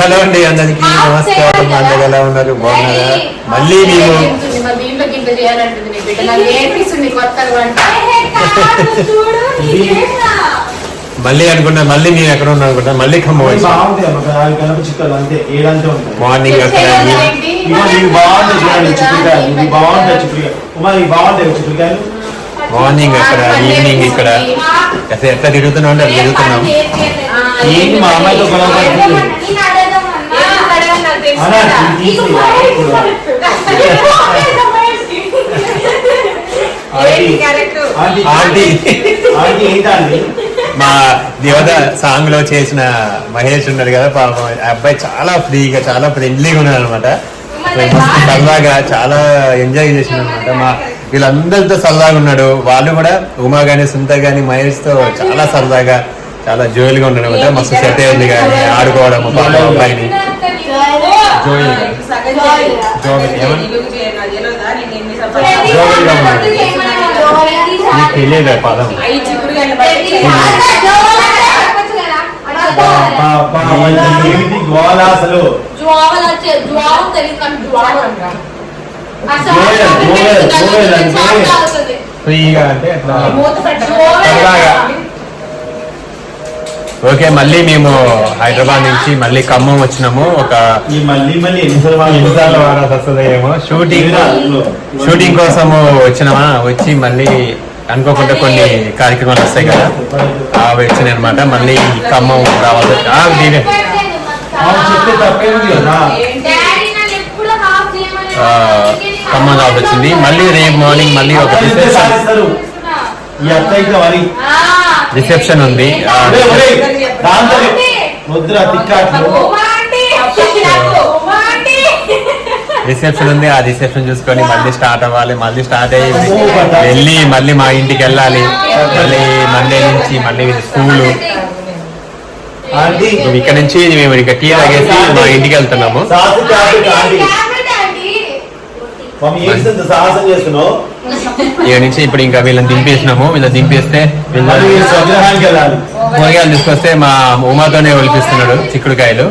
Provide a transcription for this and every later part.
Hello అండి అందరికి నమస్కారం. అందరు ఎలా ఉన్నారు? బాగున్నారా? మళ్ళీ మేము మళ్ళీ అనుకున్నా మళ్ళీ మేము ఎక్కడ ఉన్నాం అనుకుంటా మళ్ళీ ఖమ్మం మార్నింగ్ అక్కడ మార్నింగ్ అక్కడ ఈవినింగ్ ఇక్కడ. అసలు ఎట్లా తిరుగుతున్నాం అంటే అట్లా తిరుగుతున్నాం ఏంటి మా అమ్మాయితో గొడవ పడుతుంది అలా ఇది తీసి ఇప్పుడు ఆంటీ ఆంటీ ఆంటీ ఏంటా అండి మా దేవత సాంగ్లో చేసిన మహేష్ ఉన్నాడు కదా పాపం. అబ్బాయి చాలా ఫ్రీగా చాలా ఫ్రెండ్లీగా ఉన్నాడు అనమాట సరదాగా చాలా ఎంజాయ్ చేసిన అనమాట మా వీళ్ళందరితో సరదాగా ఉన్నాడు. వాళ్ళు కూడా ఉమా గాని సుంత గాని మహేష్తో చాలా సరదాగా చాలా జోయిల్గా ఉన్నాడు అనమాట మస్తు సెట్ అయింది కానీ ఆడుకోవడం పాప అబ్బాయిని. జోవిల్ ఏమని? నీకు తెలియదు ఆ పదం ఏమిటి అసలు? ఫ్రీగా అంటే. ఓకే మళ్ళీ మేము హైదరాబాద్ నుంచి మళ్ళీ ఖమ్మం వచ్చినాము. ఒక ఈ మళ్ళీ మళ్ళీ ఎన్నిసార్లు ఎన్నిసార్లు వాడాల్సి వస్తుందో ఏమో షూటింగ్ షూటింగ్ కోసము వచ్చినామా? వచ్చి మళ్ళీ అనుకోకుండా కొన్ని కార్యక్రమాలు వస్తాయి కదా. అవి వచ్చినాయి అనమాట మళ్ళీ ఖమ్మం దీనే. ఆ, ఖమ్మం రావాల్సి వచ్చింది. మళ్ళీ రేపు మార్నింగ్ మళ్ళీ ఒక రిసెప్షన్ ఉంది రిసెప్షన్ ఉంది ఆ రిసెప్షన్ చూసుకొని మళ్ళీ స్టార్ట్ అవ్వాలి మళ్ళీ స్టార్ట్ అయ్యి వెళ్ళి మళ్ళీ మా ఇంటికి వెళ్ళాలి మళ్ళీ మండే నుంచి మళ్ళీ స్కూల్ ఇక్కడ నుంచి మేము ఇక టీ తాగేసి మా ఇంటికి వెళ్తున్నాము సాహసం చేస్తున్నావు ఇక నుంచి ఇప్పుడు ఇంకా వీళ్ళని దింపేసినాము. వీళ్ళని దింపేస్తే కూరగాయలు తీసుకొస్తే మా ఉమాతోనే ఒలిపిస్తున్నాడు చిక్కుడుకాయలు.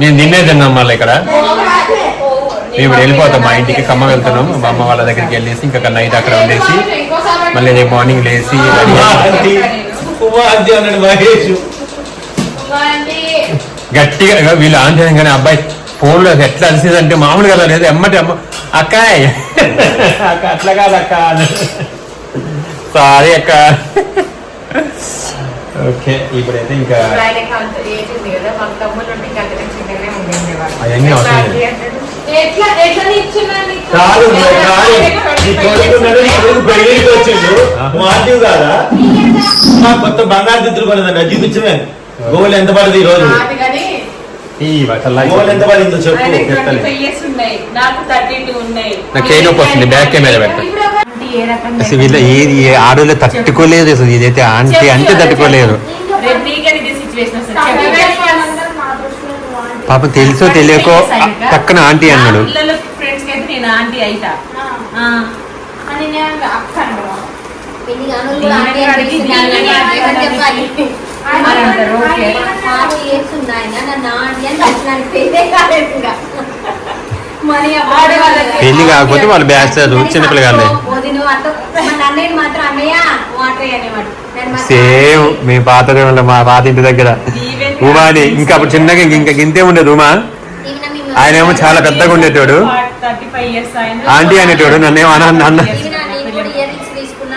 మేము నిన్నే తిన్నాం మళ్ళీ ఇక్కడ. మేము ఇప్పుడు వెళ్ళిపోతాం మా ఇంటికి ఖమ్మం వెళ్తున్నాం. మా అమ్మ వాళ్ళ దగ్గరికి వెళ్ళేసి ఇంకా నైట్ అక్కడ ఉండేసి మళ్ళీ రేపు మార్నింగ్ లేచి గట్టిగా వీళ్ళు ఆన్ చేయగానే అబ్బాయి ఫోన్లో ఎట్లా అలిసిందంటే మామూలుగా లేదు. ఎమ్మటి అమ్మ అక్కాయ్ అక్క అట్లా కాదు అక్క. సారీ అక్క. ఓకే ఇప్పుడైతే ఇంకా అవన్నీ అవసరం కాదు కాదు. కొడుకున్నాడు కొడుకు పెళ్ళికి వచ్చిండు. కాదా? మా కొత్త బంగారు దిద్దులు కొనదండి అది చూపించమే గోల్ ఎంత పడింది ఈ రోజు ఈ బట్టలు గోల్ ఎంత పడిందో చెప్పు. ఆయనకి చెప్తాను. 25 years ఉన్నాయి? నాకు చేయి నొప్పి వస్తుంది బ్యాక్ కెమెరా పెట్ట ఆంటీ ఏ రకంగా అసలు వీళ్ళ ఏది ఏ ఆడోళ్ళు తట్టుకోలేదు అసలు ఇదైతే ఆంటీ అంటే తట్టుకోలేరు వస్తుంది. పాపం తెలుసో తెలియకో పక్కన ఆంటీ అన్నాడు. పిల్లల ఫ్రెండ్స్కి అయితే నేను ఆంటీ పెళ్ళి కాకపోతే వాళ్ళు బ్యాచలర్ చిన్నపిల్లగాళ్ళే సేమ్ మీ పాత రోజుల్లో మా పాత ఇంటి దగ్గర. ఉమాని ఇంకా అప్పుడు చిన్నగా ఇంక- ఇంకా గింతే ఉండేది ఉమా. ఆయన ఏమో చాలా పెద్దగా ఉండేటోడు. ఆంటీ అనేటోడు నన్నేమో అన్న అన్న.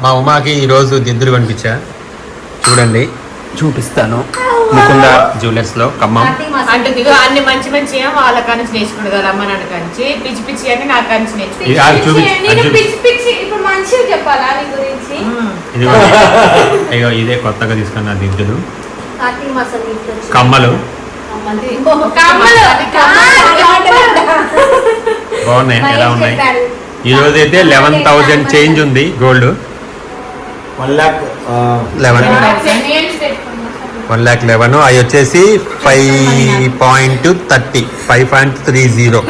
మా ఉమాకి ఈరోజు దిద్దులు కనిపించా? చూడండి. చూపిస్తాను. ముకుంద జ్యువెలర్స్లో ఖమ్మం. అంటే ఇదిగో అన్ని మంచి మంచి వాళ్ళ కానించి నేర్చుకున్నాడు కదా అమ్మ నాన్న కానించి. పిచ్చి పిచ్చి అని నా కానించి నేర్చుకున్నాడు. ఇది అది చూపి- పిచ్చి- అది నేను చూపి. పిచ్చి పిచ్చి. ఇప్పుడు మంచిగా చెప్పాలా నీ గురించి? ఇది కొత్తగా తీసుకున్న దిద్దులు కమ్మలు. బాగున్నాయి. ఎలా ఉన్నాయి. ఈ రోజు అయితే లెవెన్ థౌజండ్ చేంజ్ ఉంది gold one lakh eleven. One lakh eleven. అవి వచ్చేసి five point thirty five point three zero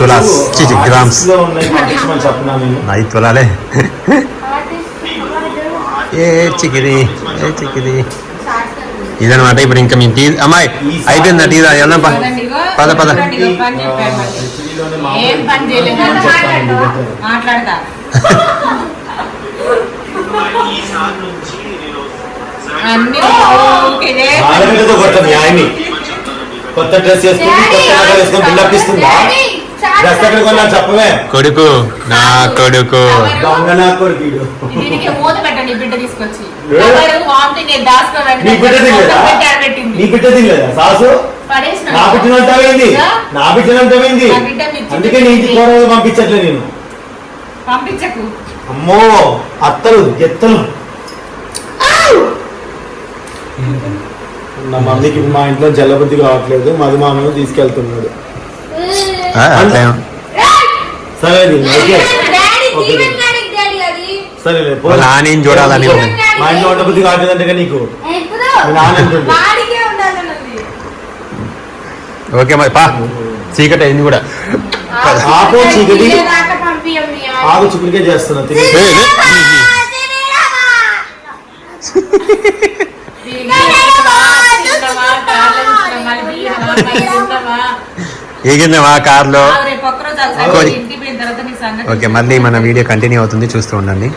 tolas. చి, చి, గ్రామ్స్. ఐదు తులాలే. ఏ చికిది ఏ చికిది ఇదనమాట ఇప్పుడు ఇంకా మేము టీ అమ్మాయి అయిపోయిందా టీ వెళ్దాం పద పద. పద అన్ని ఆయన్ని. కొత్త డ్రెస్ వేసుకుని కొత్త నగలు వేసుకొని బిల్డప్ ఇస్తుందా డ్రెస్ ఎక్కడ కొన్నా చెప్పవే. కొడుకు నా కొడుకు. దొంగ నా కొడుకు. దీనికి మూత పెట్టండి బిడ్డ తీసుకొచ్చి. నీ బిడ్డ తినలేదా? బిడ్డ తినలేదా? సాసు? అందుకే నీ ఇంటికి పంపించట్లే నేను. పంపించకు. అమ్మో అత్తలు ఎత్తలు. నా మమ్మీకి మా ఇంట్లో జల్లబుద్ధి కావట్లేదు మధు మామను తీసుకెళ్తున్నాడు. సరే సరేలే పో. వాళ్ళ నానేం చూడాలని ఉంది. మా ఇంట్లో వంట బుద్ధి కావట్లేదంటే నీకు నాన్న ఓకే మరి పా. చీకటి అయింది కూడా. ఆపో చీకటి ఆగు చిక్కుడికే చేస్తున్నా తింటావా, కార్లో? ఓకే మళ్ళీ మన వీడియో కంటిన్యూ అవుతుంది చూస్తూ ఉండండి.